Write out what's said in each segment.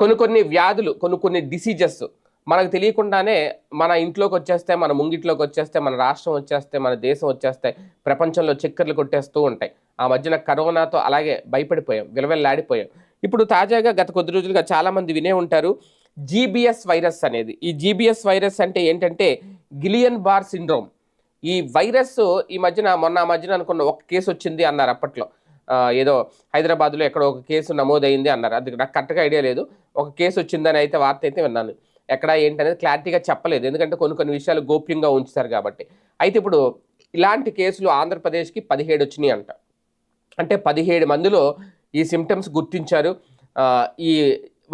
కొన్ని కొన్ని వ్యాధులు కొన్ని కొన్ని డిసీజెస్ మనకు తెలియకుండానే మన ఇంట్లోకి వచ్చేస్తే మన ముంగిట్లోకి వచ్చేస్తే మన రాష్ట్రం వచ్చేస్తే మన దేశం వచ్చేస్తే ప్రపంచంలో చక్కర్లు కొట్టేస్తూ ఉంటాయి. ఆ మధ్యన కరోనాతో అలాగే భయపడిపోయాం విలవెల్లాడిపోయాం. ఇప్పుడు తాజాగా గత కొద్ది రోజులుగా చాలామంది వినే ఉంటారు జీబీఎస్ వైరస్ అనేది. ఈ జీబీఎస్ వైరస్ అంటే ఏంటంటే గిలియన్ బార్ సిండ్రోమ్. ఈ వైరస్ ఈ మధ్యన మొన్న ఆ మధ్యన అనుకున్న ఒక కేసు వచ్చింది అన్నారు అప్పట్లో. ఏదో హైదరాబాద్లో ఎక్కడో ఒక కేసు నమోదైంది అన్నారు. అది నాకు కరెక్ట్గా ఐడియా లేదు. ఒక కేసు వచ్చిందని అయితే వార్త అయితే విన్నాను. ఎక్కడ ఏంటనేది క్లారిటీగా చెప్పలేదు. ఎందుకంటే కొన్ని కొన్ని విషయాలు గోప్యంగా ఉంచుతారు కాబట్టి. అయితే ఇప్పుడు ఇలాంటి కేసులు ఆంధ్రప్రదేశ్కి పదిహేడు వచ్చినాయి అంట. అంటే పదిహేడు మందిలో ఈ సిమ్టమ్స్ గుర్తించారు. ఈ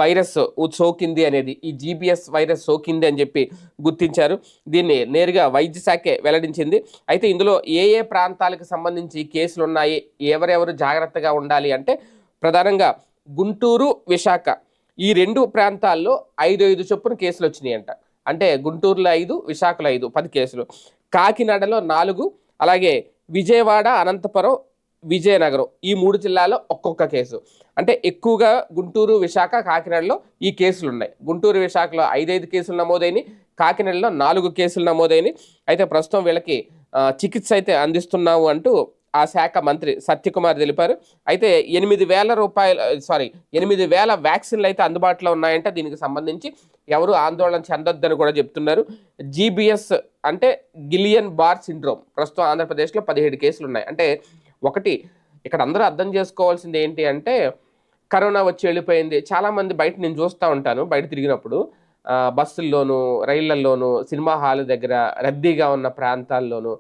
వైరస్ సోకింది అనేది ఈ జీబీఎస్ వైరస్ సోకింది అని చెప్పి గుర్తించారు. దీన్ని నేరుగా వైద్య శాఖే వెల్లడించింది. అయితే ఇందులో ఏ ఏ ప్రాంతాలకు సంబంధించి కేసులు ఉన్నాయి ఎవరెవరు జాగ్రత్తగా ఉండాలి అంటే ప్రధానంగా గుంటూరు విశాఖ. ఈ రెండు ప్రాంతాల్లో ఐదు ఐదు చొప్పున కేసులు వచ్చినాయంట. అంటే గుంటూరులో ఐదు విశాఖలో ఐదు పది కేసులు. కాకినాడలో నాలుగు అలాగే విజయవాడ అనంతపురం విజయనగరం ఈ మూడు జిల్లాలో ఒక్కొక్క కేసు. అంటే ఎక్కువగా గుంటూరు విశాఖ కాకినాడలో ఈ కేసులు ఉన్నాయి గుంటూరు విశాఖలో ఐదైదు కేసులు నమోదైనవి కాకినాడలో నాలుగు కేసులు నమోదైనవి అయితే ప్రస్తుతం వీళ్ళకి చికిత్స అయితే అందిస్తున్నాము అంటూ ఆ శాఖ మంత్రి సత్యకుమార్ తెలిపారు. అయితే ఎనిమిది వేల రూపాయల సారీ ఎనిమిది వేల వ్యాక్సిన్లు అయితే అందుబాటులో ఉన్నాయంటే. దీనికి సంబంధించి ఎవరు ఆందోళన చెందొద్దని కూడా చెప్తున్నారు. జీబీఎస్ అంటే గిలియన్ బార్ సిండ్రోమ్. ప్రస్తుతం ఆంధ్రప్రదేశ్లో పదిహేడు కేసులు ఉన్నాయి అంటే ఒకటి ఇక్కడ అందరూ అర్థం చేసుకోవాల్సింది ఏంటి అంటే కరోనా వచ్చి వెళ్ళిపోయింది. చాలామంది బయట నేను చూస్తూ ఉంటాను బయట తిరిగినప్పుడు. బస్సుల్లోనూ రైళ్ళలోనూ సినిమా హాల్ దగ్గర రద్దీగా ఉన్న ప్రాంతాల్లోనూ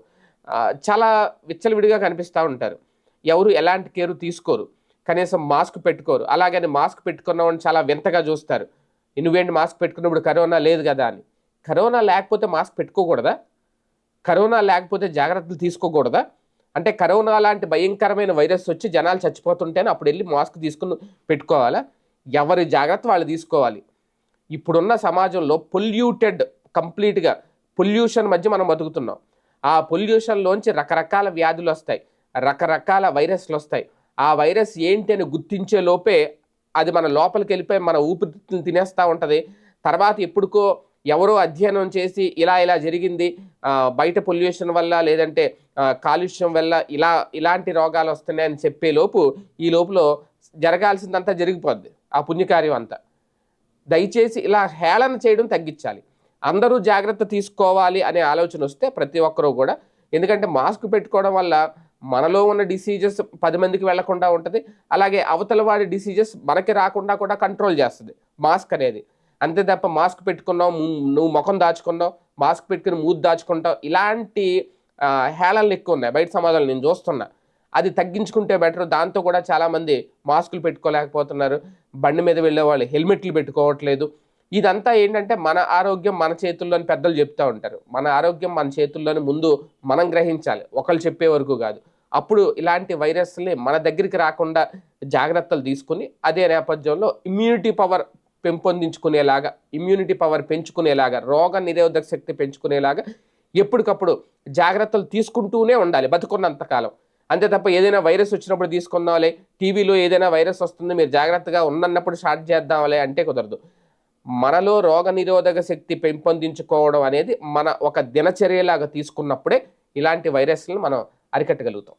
చాలా విచ్చలవిడిగా కనిపిస్తూ ఉంటారు. ఎవరు ఎలాంటి కేరు తీసుకోరు. కనీసం మాస్క్ పెట్టుకోరు. అలాగని మాస్క్ పెట్టుకున్నవాడిని చాలా వింతగా చూస్తారు. నువ్వేంటి మాస్క్ పెట్టుకున్నప్పుడు కరోనా లేదు కదా అని. కరోనా లేకపోతే మాస్క్ పెట్టుకోకూడదా? కరోనా లేకపోతే జాగ్రత్తలు తీసుకోకూడదా? అంటే కరోనా లాంటి భయంకరమైన వైరస్ వచ్చి జనాలు చచ్చిపోతుంటేనే అప్పుడు వెళ్ళి మాస్క్ తీసుకుని పెట్టుకోవాలా? ఎవరి జాగ్రత్త వాళ్ళు తీసుకోవాలి. ఇప్పుడున్న సమాజంలో పొల్యూటెడ్ కంప్లీట్గా పొల్యూషన్ మధ్య మనం బతుకుతున్నాం. ఆ పొల్యూషన్లోంచి రకరకాల వ్యాధులు వస్తాయి. రకరకాల వైరస్లు వస్తాయి. ఆ వైరస్ ఏంటి అని గుర్తించే లోపే అది మన లోపలికి వెళ్ళిపోయి మన ఊపిరితిత్తులు తినేస్తూ ఉంటుంది. తర్వాత ఎప్పుడుకో ఎవరో అధ్యయనం చేసి ఇలా ఇలా జరిగింది బయట పొల్యూషన్ వల్ల లేదంటే కాలుష్యం వల్ల ఇలా ఇలాంటి రోగాలు వస్తున్నాయని చెప్పే లోపు ఈ లోపల జరగాల్సిందంతా జరిగిపోద్ది ఆ పుణ్యకార్యం అంతా. దయచేసి ఇలా హేళన చేయడం తగ్గించాలి. అందరూ జాగ్రత్త తీసుకోవాలి అనే ఆలోచన వస్తే ప్రతి ఒక్కరూ కూడా ఎందుకంటే మాస్క్ పెట్టుకోవడం వల్ల మనలో ఉన్న డిసీజెస్ పది మందికి వెళ్ళకుండా ఉంటుంది అలాగే అవతల వాడి డిసీజెస్ మనకి రాకుండా కూడా కంట్రోల్ చేస్తుంది మాస్క్ అనేది. అంతే తప్ప మాస్క్ పెట్టుకున్నావు నువ్వు ముఖం దాచుకున్నావు మాస్క్ పెట్టుకుని మూతి దాచుకుంటావు ఇలాంటి హేళనలు ఎక్కువ ఉన్నాయి బయట సమాజంలో నేను చూస్తున్నా. అది తగ్గించుకుంటే బెటర్. దాంతో కూడా చాలామంది మాస్కులు పెట్టుకోలేకపోతున్నారు. బండి మీద వెళ్ళే వాళ్ళు హెల్మెట్లు పెట్టుకోవట్లేదు. ఇదంతా ఏంటంటే మన ఆరోగ్యం మన చేతుల్లోని పెద్దలు చెప్తూ ఉంటారు. మన ఆరోగ్యం మన చేతుల్లోని ముందు మనం గ్రహించాలి. ఒకళ్ళు చెప్పే వరకు కాదు. అప్పుడు ఇలాంటి వైరస్ని మన దగ్గరికి రాకుండా జాగ్రత్తలు తీసుకుని అదే నేపథ్యంలో ఇమ్యూనిటీ పవర్ పెంపొందించుకునేలాగా ఇమ్యూనిటీ పవర్ పెంచుకునేలాగా రోగ నిరోధక శక్తి పెంచుకునేలాగా ఎప్పటికప్పుడు జాగ్రత్తలు తీసుకుంటూనే ఉండాలి బతుకున్నంతకాలం అంతే తప్ప ఏదైనా వైరస్ వచ్చినప్పుడు తీసుకుందాంలే టీవీలో ఏదైనా వైరస్ వస్తుంది మీరు జాగ్రత్తగా ఉన్నప్పుడు స్టార్ట్ చేద్దాంలే అంటే కుదరదు. మనలో రోగ నిరోధక శక్తి పెంపొందించుకోవడం అనేది మన ఒక దినచర్యలాగా తీసుకున్నప్పుడే ఇలాంటి వైరస్లను మనం అరికట్టగలుగుతాం.